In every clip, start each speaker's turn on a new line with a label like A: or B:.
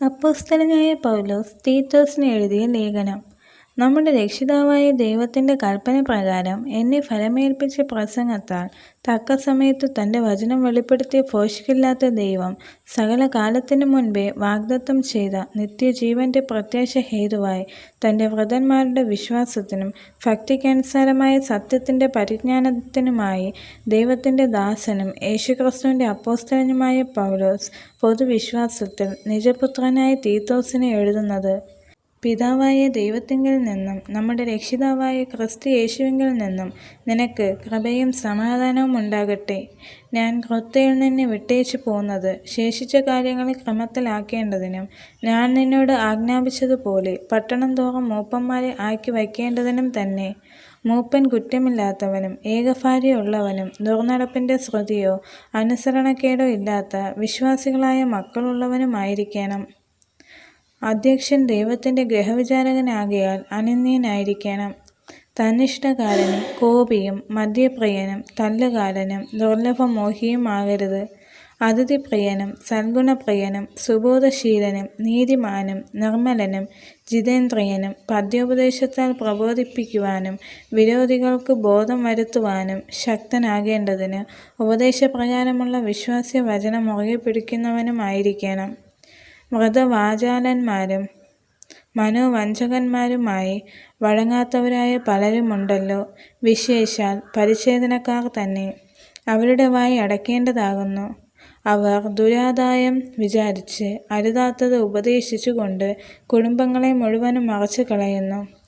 A: അപ്പോസ്തലനായ പൗലോസ് തീത്തോസിന് എഴുതിയ ലേഖനം. നമ്മുടെ രക്ഷിതാവായ ദൈവത്തിന്റെ കൽപ്പന പ്രകാരം എന്നെ ഫലമേൽപ്പിച്ച പ്രസംഗത്താൽ തക്ക സമയത്ത് തന്റെ വചനം വെളിപ്പെടുത്തിയ ഭോഷ്കില്ലാത്ത ദൈവം സകല കാലത്തിനു മുൻപേ വാഗ്ദത്തം ചെയ്ത നിത്യജീവന്റെ പ്രത്യാശ ഹേതുവായി തന്റെ വ്രതന്മാരുടെ വിശ്വാസത്തിനും ഭക്തിക്കനുസാരമായ സത്യത്തിന്റെ പരിജ്ഞാനത്തിനുമായി ദൈവത്തിന്റെ ദാസനും യേശുക്രിസ്തുവിന്റെ അപ്പോസ്തലനുമായ പൗലോസ് പൊതുവിശ്വാസത്തിൽ നിജപുത്രനായ തീത്തോസിനെ എഴുതുന്നത് പിതാവായ ദൈവത്തിങ്കിൽ നിന്നും നമ്മുടെ രക്ഷിതാവായ ക്രിസ്തു യേശുവിങ്കിൽ നിന്നും നിനക്ക് കൃപയും സമാധാനവും ഉണ്ടാകട്ടെ. ഞാൻ ക്രൊത്തയിൽ നിന്നെ വിട്ടേച്ചു പോകുന്നത് ശേഷിച്ച കാര്യങ്ങളെ ക്രമത്തിലാക്കേണ്ടതിനും ഞാൻ നിന്നോട് ആജ്ഞാപിച്ചതുപോലെ പട്ടണം തോറും മൂപ്പന്മാരെ ആക്കി വയ്ക്കേണ്ടതിനും തന്നെ. മൂപ്പൻ കുറ്റമില്ലാത്തവനും ഏകഭാര്യയുള്ളവനും ദുർനടപ്പിന്റെ ശ്രുതിയോ അനുസരണക്കേടോ ഇല്ലാത്ത വിശ്വാസികളായ മക്കളുള്ളവനുമായിരിക്കണം. അധ്യക്ഷൻ ദൈവത്തിന്റെ ഗ്രഹവിചാരകനാകിയാൽ അനന്യനായിരിക്കണം. തന്നിഷ്ടകാരനും കോപിയും മദ്യപ്രിയനും തല്ലുകാരനും ദുർലഭമോഹിയും ആകരുത് അതിഥിപ്രിയനും സൽഗുണപ്രിയനും സുബോധശീലനും നീതിമാനും നിർമ്മലനും ജിതേന്ദ്രിയനും പദ്യോപദേശത്താൽ പ്രബോധിപ്പിക്കുവാനും വിരോധികൾക്ക് ബോധം വരുത്തുവാനും ശക്തനാകേണ്ടതിന് ഉപദേശപ്രകാരമുള്ള വിശ്വാസ്യ വചനം മുറുകെ പിടിക്കുന്നവനുമായിരിക്കണം. വ്രതവാചാലന്മാരും മനോവഞ്ചകന്മാരുമായി വഴങ്ങാത്തവരായ പലരുമുണ്ടല്ലോ. വിശേഷാൽ പരിച്ഛേദനക്കാർ തന്നെ അവരുടെ വായി അടയ്ക്കേണ്ടതാകുന്നു അവർ ദുരാദായം വിചാരിച്ച് അരുതാത്തത് ഉപദേശിച്ചുകൊണ്ട് കുടുംബങ്ങളെ മുഴുവനും മറച്ചു കളയുന്നു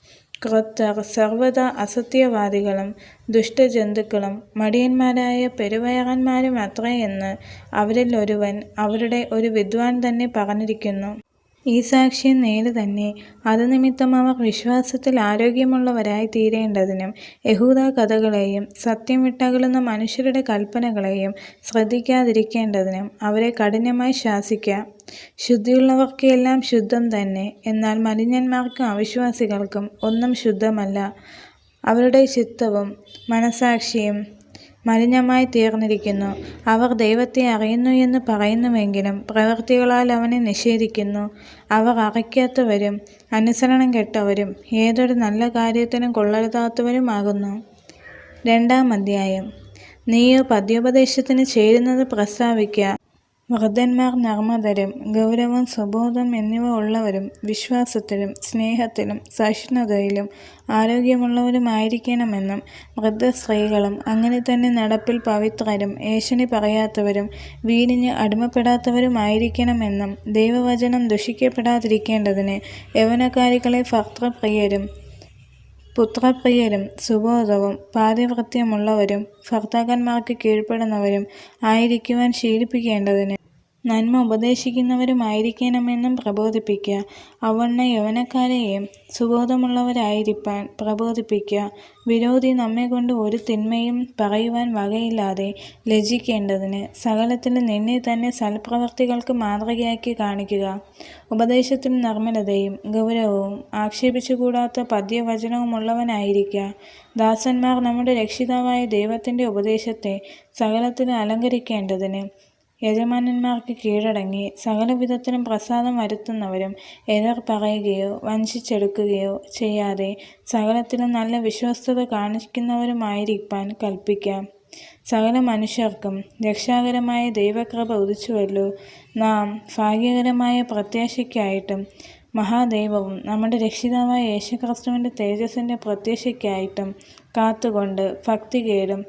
A: ക്രൊത്തർ സർവത അസത്യവാദികളും ദുഷ്ടജന്തുക്കളും മടിയന്മാരായ പെരുവയറന്മാരും അത്രയെന്ന് അവരിൽ ഒരുവൻ അവരുടെ ഒരു വിദ്വാൻ തന്നെ പറഞ്ഞിരിക്കുന്നു. ഈ സാക്ഷ്യം നേര് തന്നെ അതുനിമിത്തം അവർ വിശ്വാസത്തിൽ ആരോഗ്യമുള്ളവരായി തീരേണ്ടതിനും യഹൂദ കഥകളെയും സത്യം വിട്ടകലുന്ന മനുഷ്യരുടെ കൽപ്പനകളെയും ശ്രദ്ധിക്കാതിരിക്കേണ്ടതിനും അവരെ കഠിനമായി ശാസിക്കാം. ശുദ്ധിയുള്ളവർക്ക് എല്ലാം ശുദ്ധം തന്നെ എന്നാൽ മലിനന്മാർക്കും അവിശ്വാസികൾക്കും ഒന്നും ശുദ്ധമല്ല. അവരുടെ ചിത്തവും മനസാക്ഷിയും മലിനമായി തീർന്നിരിക്കുന്നു. അവർ ദൈവത്തെ അറിയുന്നു എന്ന് പറയുന്നുവെങ്കിലും പ്രവൃത്തികളാൽ അവനെ നിഷേധിക്കുന്നു. അവർ അറയ്ക്കാത്തവരും അനുസരണം കെട്ടവരും ഏതൊരു നല്ല കാര്യത്തിനും കൊള്ളരുതാത്തവരുമാകുന്നു രണ്ടാം അധ്യായം. നീയോ പദ്യോപദേശത്തിന് ചേരുന്നത് പ്രസ്താവിക്കുക വൃദ്ധന്മാർ നർമ്മദരും ഗൗരവം സുബോധം എന്നിവ ഉള്ളവരും വിശ്വാസത്തിലും സ്നേഹത്തിലും സഹിഷ്ണുതയിലും ആരോഗ്യമുള്ളവരുമായിരിക്കണമെന്നും വൃദ്ധസ്ത്രീകളും അങ്ങനെ തന്നെ നടപ്പിൽ പവിത്രരും ഏഷണി പറയാത്തവരും വീടിന് അടിമപ്പെടാത്തവരുമായിരിക്കണമെന്നും ദൈവവചനം ദുഷിക്കപ്പെടാതിരിക്കേണ്ടതിന് യവനക്കാരികളെ ഭർത്തൃപ്രിയരും പുത്രപ്രിയരും സുബോധവും പാതിവൃത്യമുള്ളവരും ഭർത്താക്കന്മാർക്ക് കീഴ്പ്പെടുന്നവരും ആയിരിക്കുവാൻ ശീലിപ്പിക്കേണ്ടതിന് നന്മ ഉപദേശിക്കുന്നവരുമായിരിക്കണമെന്നും പ്രബോധിപ്പിക്കുക. അവണ്ണ യൗവനക്കാരെയും സുബോധമുള്ളവരായിരിക്കാൻ പ്രബോധിപ്പിക്കുക. വിരോധി നമ്മെക്കൊണ്ട് ഒരു തിന്മയും പറയുവാൻ വകയില്ലാതെ ലജ്ജിക്കേണ്ടതിന് സകലത്തിലും നിന്നെ തന്നെ സൽപ്രവർത്തികൾക്ക് മാതൃകയാക്കി കാണിക്കുക. ഉപദേശത്തിൽ നിർമ്മലതയും ഗൗരവവും ആക്ഷേപിച്ചുകൂടാത്ത പദ്യവചനവുമുള്ളവനായിരിക്കുക. ദാസന്മാർ നമ്മുടെ രക്ഷിതാവായ ദൈവത്തിന്റെ ഉപദേശത്തെ സകലത്തിലും അലങ്കരിക്കേണ്ടതിന് യജമാനന്മാർക്ക് കീഴടങ്ങി സകലവിധത്തിലും പ്രസാദം വരുത്തുന്നവരും എതിർ പറയുകയോ വഞ്ചിച്ചെടുക്കുകയോ ചെയ്യാതെ സകലത്തിലും നല്ല വിശ്വസ്തത കാണിക്കുന്നവരുമായിരിക്കാൻ കൽപ്പിക്കാം. സകല മനുഷ്യർക്കും രക്ഷാകരമായ ദൈവകൃപ ഉദിച്ചുവല്ലോ. നാം ഭാഗ്യകരമായ പ്രത്യാശയ്ക്കായിട്ടും മഹാദൈവവും നമ്മുടെ രക്ഷിതാവായ യേശുക്രിസ്തുവിന്റെ തേജസ്സിന്റെ പ്രത്യക്ഷയ്ക്കായിട്ടും കാത്തുകൊണ്ട് ഭക്തികേടും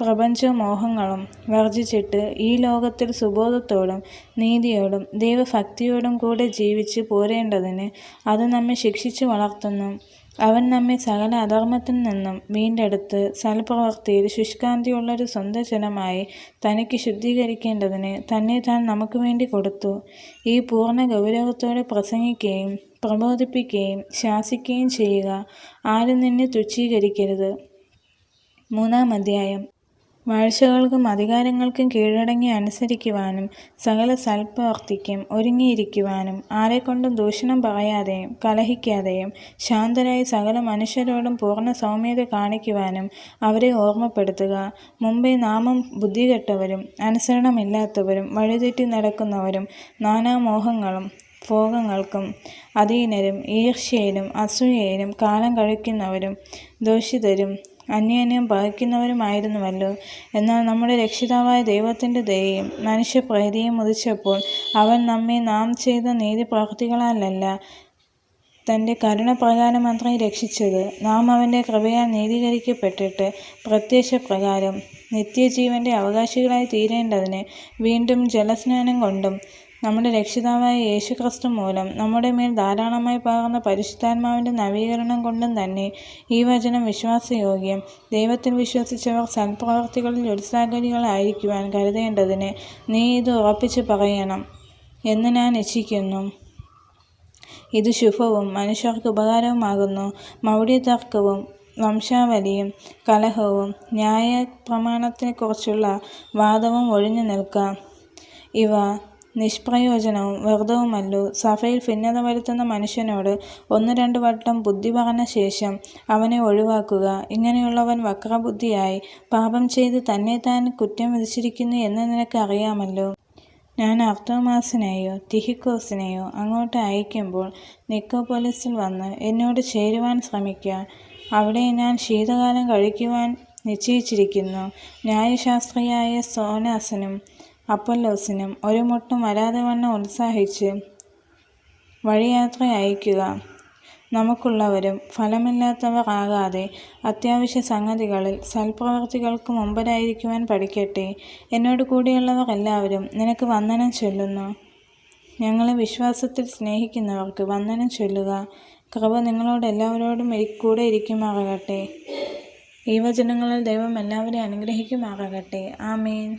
A: പ്രപഞ്ചമോഹങ്ങളും വർജിച്ചിട്ട് ഈ ലോകത്തിൽ സുബോധത്തോടും നീതിയോടും ദൈവഭക്തിയോടും കൂടെ ജീവിച്ച് പോരേണ്ടതിന് അത് നമ്മെ ശിക്ഷിച്ചു വളർത്തുന്നു. അവൻ നമ്മെ സകല അധർമ്മത്തിൽ നിന്നും വീണ്ടെടുത്ത് സൽപ്രവർത്തിയിൽ ശുഷ്കാന്തിയുള്ളൊരു സ്വന്തം ജനമായി തനിക്ക് ശുദ്ധീകരിക്കേണ്ടതിന് തന്നെ താൻ നമുക്ക് വേണ്ടി കൊടുത്തു. ഈ പൂർണ ഗൗരവത്തോടെ പ്രസംഗിക്കുകയും പ്രബോധിപ്പിക്കുകയും ശാസിക്കുകയും ചെയ്യുക ആരും നിന്നെ തുച്ഛീകരിക്കരുത്. മൂന്നാം അധ്യായം. വാഴ്ചകൾക്കും അധികാരങ്ങൾക്കും കീഴടങ്ങി അനുസരിക്കുവാനും സകല സൽപ്രവർത്തിക്കും ഒരുങ്ങിയിരിക്കുവാനും ആരെക്കൊണ്ടും ദൂഷണം പറയാതെയും കലഹിക്കാതെയും ശാന്തരായി സകല മനുഷ്യരോടും പൂർണ സൗമ്യത കാണിക്കുവാനും അവരെ ഓർമ്മപ്പെടുത്തുക. മുമ്പേ നാമം ബുദ്ധികെട്ടവരും അനുസരണമില്ലാത്തവരും വഴിതെറ്റി നടക്കുന്നവരും നാനാമോഹങ്ങളും ഭോഗങ്ങൾക്കും അധീനരും ഈർഷ്യയിലും അസൂയയിലും കാലം കഴിക്കുന്നവരും ദോഷിതരും അന്യോന്യം പകയ്ക്കുന്നവരുമായിരുന്നുവല്ലോ എന്നാൽ നമ്മുടെ രക്ഷിതാവായ ദൈവത്തിന്റെ ദയയും മനുഷ്യപ്രീതിയും ഉദിച്ചപ്പോൾ അവൻ നമ്മെ നാം ചെയ്ത നീതി പ്രവർത്തികളാലല്ല തന്റെ കരുണപ്രകാരമത്രേ രക്ഷിച്ചത്. നാം അവന്റെ കൃപയാൽ നീതീകരിക്കപ്പെട്ടിട്ട് പ്രത്യക്ഷ പ്രകാരം നിത്യജീവന്റെ അവകാശികളായി തീരേണ്ടതിന് വീണ്ടും ജലസ്നാനം കൊണ്ടും നമ്മുടെ രക്ഷിതാവായ യേശുക്രിസ്തു മൂലം നമ്മുടെ മേൽ ധാരാളമായി പകർന്ന പരിശുദ്ധാത്മാവിന്റെ നവീകരണം കൊണ്ടും തന്നെ ഈ വചനം വിശ്വാസയോഗ്യം. ദൈവത്തിൽ വിശ്വസിച്ചവർ സൽപ്രവർത്തികളിൽ ഉത്സാഹരികളായിരിക്കുവാൻ കരുതേണ്ടതിന് നീ ഇത് ഉറപ്പിച്ച് പറയണം എന്ന് ഞാൻ ഇച്ഛിക്കുന്നു. ഇത് ശുഭവും മനുഷ്യർക്ക് ഉപകാരവുമാകുന്നു. മൗഢ്യതർക്കവും വംശാവലിയും കലഹവും ന്യായ പ്രമാണത്തെക്കുറിച്ചുള്ള വാദവും ഒഴിഞ്ഞു നിൽക്കാം. ഇവ നിഷ്പ്രയോജനവും വ്യർത്ഥവുമല്ലോ സഭയിൽ ഭിന്നത വരുത്തുന്ന മനുഷ്യനോട് ഒന്ന് രണ്ട് വട്ടം ബുദ്ധി പറഞ്ഞ ശേഷം അവനെ ഒഴിവാക്കുക. ഇങ്ങനെയുള്ളവൻ വക്രബുദ്ധിയായി പാപം ചെയ്ത് തന്നെത്താൻ കുറ്റം വിധിച്ചിരിക്കുന്നു എന്ന് നിനക്ക് അറിയാമല്ലോ ഞാൻ അർത്തോമാസിനെയോ തിഹിക്കോസിനെയോ അങ്ങോട്ട് അയക്കുമ്പോൾ നിക്കോപ്പൊലിസിൽ വന്ന് എന്നോട് ചേരുവാൻ ശ്രമിക്കുക അവിടെ ഞാൻ ശീതകാലം കഴിക്കുവാൻ നിശ്ചയിച്ചിരിക്കുന്നു. ന്യായശാസ്ത്രിയായ സോനാസിനും അപ്പൊല്ലോസിനും ഒരു മുട്ടും വരാതെ വണ്ണം ഉത്സാഹിച്ച് വഴിയാത്ര അയക്കുക നമുക്കുള്ളവരും ഫലമില്ലാത്തവർ ആകാതെ അത്യാവശ്യ സംഗതികളിൽ സൽപ്രവർത്തികൾക്ക് മുമ്പരായിരിക്കുവാൻ പഠിക്കട്ടെ. എന്നോട് കൂടിയുള്ളവർ എല്ലാവരും നിനക്ക് വന്ദനം ചൊല്ലുന്നു. ഞങ്ങളെ വിശ്വാസത്തിൽ സ്നേഹിക്കുന്നവർക്ക് വന്ദനം ചൊല്ലുക. കൃപ നിങ്ങളോട് എല്ലാവരോടും കൂടെ ഇരിക്കുമാറാകട്ടെ. ഈ വചനങ്ങളിൽ ദൈവം എല്ലാവരെയും അനുഗ്രഹിക്കുമാറാകട്ടെ. ആമേൻ.